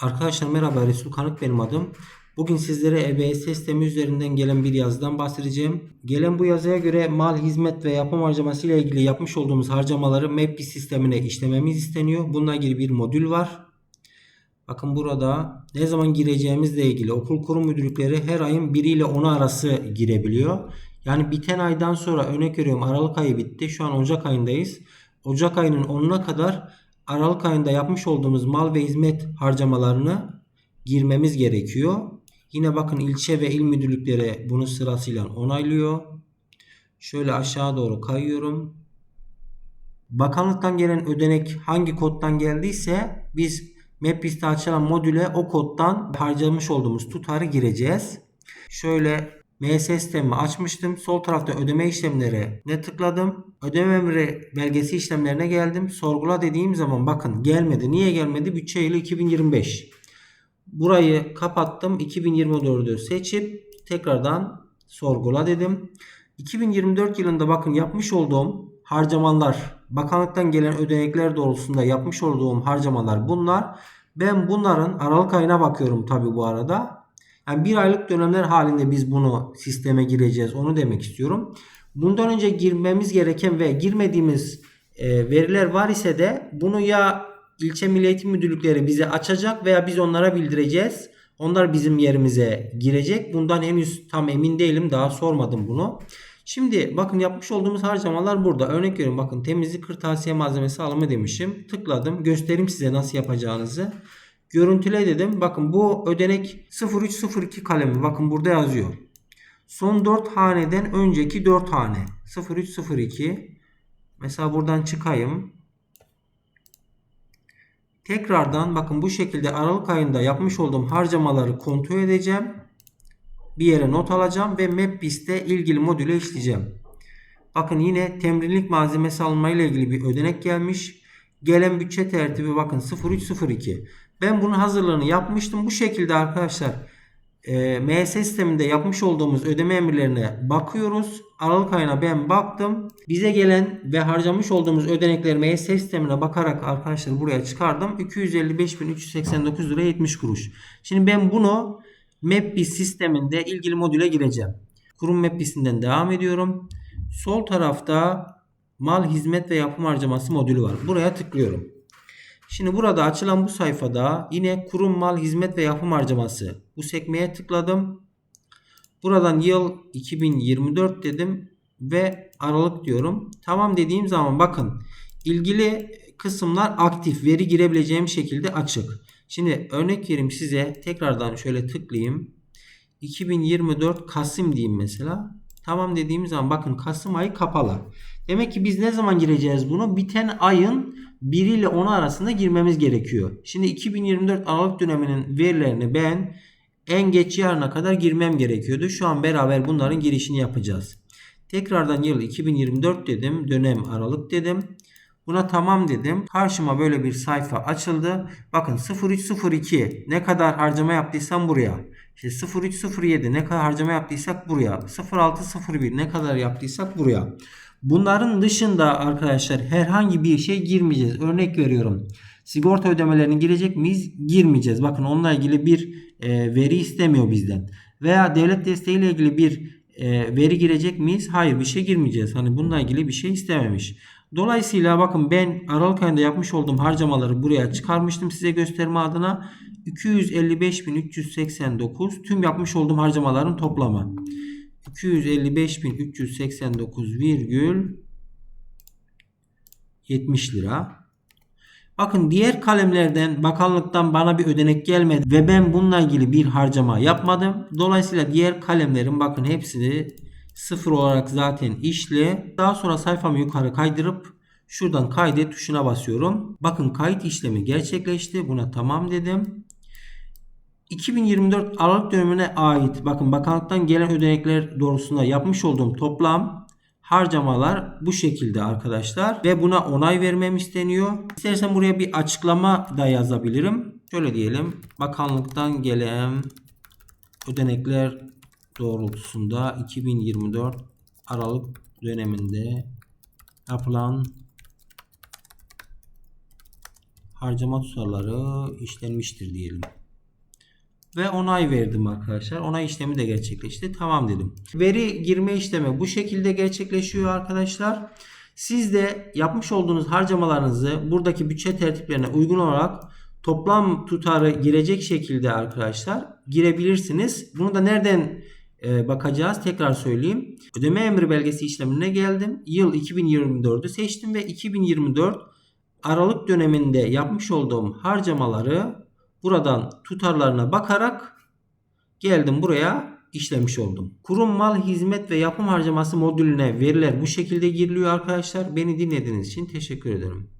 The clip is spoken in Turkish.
Arkadaşlar merhaba Resul Kanık benim adım. Bugün sizlere EBS sistemi üzerinden gelen bir yazıdan bahsedeceğim. Gelen bu yazıya göre mal, hizmet ve yapım harcaması ile ilgili yapmış olduğumuz harcamaları MEPBI sistemine işlememiz isteniyor. Bununla ilgili bir modül var. Bakın burada ne zaman gireceğimizle ilgili okul kurum müdürlükleri her ayın 1 ile 10 arası girebiliyor. Yani biten aydan sonra örnek veriyorum Aralık ayı bitti. Şu an Ocak ayındayız. Ocak ayının 10'una kadar Aralık ayında yapmış olduğumuz mal ve hizmet harcamalarını girmemiz gerekiyor. Yine bakın ilçe ve il müdürlükleri bunu sırasıyla onaylıyor. Şöyle aşağı doğru kayıyorum. Bakanlıktan gelen ödenek hangi koddan geldiyse biz MapBiz'de açılan modüle o koddan harcamış olduğumuz tutarı gireceğiz. Şöyle MS sistemi açmıştım. Sol tarafta ödeme işlemleri ne tıkladım. Ödeme emri belgesi işlemlerine geldim. Sorgula dediğim zaman bakın gelmedi. Niye gelmedi? Bütçe yılı 2025. Burayı kapattım. 2024'ü seçip tekrardan sorgula dedim. 2024 yılında bakın yapmış olduğum harcamalar, bakanlıktan gelen ödenekler doğrultusunda yapmış olduğum harcamalar bunlar. Ben bunların Aralık ayına bakıyorum tabi bu arada. Yani bir aylık dönemler halinde biz bunu sisteme gireceğiz. Onu demek istiyorum. Bundan önce girmemiz gereken ve girmediğimiz e, veriler var ise de bunu ya ilçe milli eğitim müdürlükleri bize açacak veya biz onlara bildireceğiz. Onlar bizim yerimize girecek. Bundan henüz tam emin değilim. Daha sormadım bunu. Şimdi bakın yapmış olduğumuz harcamalar burada. Örnek veriyorum bakın temizlik kırtasiye malzemesi alımı demişim. Tıkladım. Göstereyim size nasıl yapacağınızı. Görüntüle dedim. Bakın bu ödenek 0302 kalemi. Bakın burada yazıyor. Son 4 haneden önceki 4 hane. 0302. Mesela buradan çıkayım. Tekrardan bakın bu şekilde Aralık ayında yapmış olduğum harcamaları kontrol edeceğim. Bir yere not alacağım ve MapBiz'de ilgili modüle işleyeceğim. Bakın yine temrinlik malzemesi alma ile ilgili bir ödenek gelmiş. Gelen bütçe tertibi bakın 0302. Ben bunun hazırlığını yapmıştım. Bu şekilde arkadaşlar e, MS sisteminde yapmış olduğumuz ödeme emirlerine bakıyoruz. Aralık ayına ben baktım. Bize gelen ve harcamış olduğumuz ödenekleri MS sistemine bakarak arkadaşlar buraya çıkardım. 255.389 lira 70 kuruş. Şimdi ben bunu MapBiz sisteminde ilgili modüle gireceğim. Kurum MapBiz'inden devam ediyorum. Sol tarafta mal, hizmet ve yapım harcaması modülü var. Buraya tıklıyorum. Şimdi burada açılan bu sayfada yine kurum mal, hizmet ve yapım harcaması. Bu sekmeye tıkladım. Buradan yıl 2024 dedim ve Aralık diyorum. Tamam dediğim zaman bakın ilgili kısımlar aktif veri girebileceğim şekilde açık. Şimdi örnek vereyim size tekrardan şöyle tıklayayım. 2024 Kasım diyeyim mesela. Tamam dediğim zaman bakın Kasım ayı kapalı. Demek ki biz ne zaman gireceğiz bunu? Biten ayın 1 ile 10 arasında girmemiz gerekiyor. Şimdi 2024 Aralık döneminin verilerini ben en geç yarına kadar girmem gerekiyordu. Şu an beraber bunların girişini yapacağız. Tekrardan yıl 2024 dedim. Dönem Aralık dedim. Buna tamam dedim. Karşıma böyle bir sayfa açıldı. Bakın 0302 ne kadar harcama yaptıysam buraya. İşte 0307 ne kadar harcama yaptıysak buraya. 0601 ne kadar yaptıysak buraya. Bunların dışında arkadaşlar herhangi bir şey girmeyeceğiz. Örnek veriyorum. Sigorta ödemelerini girecek miyiz? Girmeyeceğiz. Bakın onunla ilgili bir e, veri istemiyor bizden. Veya devlet desteğiyle ilgili bir e, veri girecek miyiz? Hayır bir şey girmeyeceğiz. Hani bununla ilgili bir şey istememiş. Dolayısıyla bakın ben Aralık ayında yapmış olduğum harcamaları buraya çıkarmıştım size gösterme adına. 255.389 tüm yapmış olduğum harcamaların toplamı. 255.389,70 lira. Bakın diğer kalemlerden bakanlıktan bana bir ödenek gelmedi ve ben bununla ilgili bir harcama yapmadım. Dolayısıyla diğer kalemlerin bakın hepsini sıfır olarak zaten işle. Daha sonra sayfamı yukarı kaydırıp şuradan kaydet tuşuna basıyorum. Bakın kayıt işlemi gerçekleşti. Buna tamam dedim. 2024 Aralık dönemine ait bakın bakanlıktan gelen ödenekler doğrusunda yapmış olduğum toplam harcamalar bu şekilde arkadaşlar ve buna onay vermem isteniyor. İstersen buraya bir açıklama da yazabilirim. Şöyle diyelim bakanlıktan gelen ödenekler doğrultusunda 2024 Aralık döneminde yapılan harcama tutarları işlenmiştir diyelim. Ve onay verdim arkadaşlar. Onay işlemi de gerçekleşti. Tamam dedim. Veri girme işlemi bu şekilde gerçekleşiyor arkadaşlar. Siz de yapmış olduğunuz harcamalarınızı buradaki bütçe tertiplerine uygun olarak toplam tutarı girecek şekilde arkadaşlar girebilirsiniz. Bunu da nereden e, bakacağız? Tekrar söyleyeyim. Ödeme emri belgesi işlemine geldim. Yıl 2024'ü seçtim ve 2024 Aralık döneminde yapmış olduğum harcamaları buradan tutarlarına bakarak geldim buraya işlemiş oldum. Kurum mal hizmet ve yapım harcaması modülüne veriler bu şekilde giriliyor arkadaşlar. Beni dinlediğiniz için teşekkür ederim.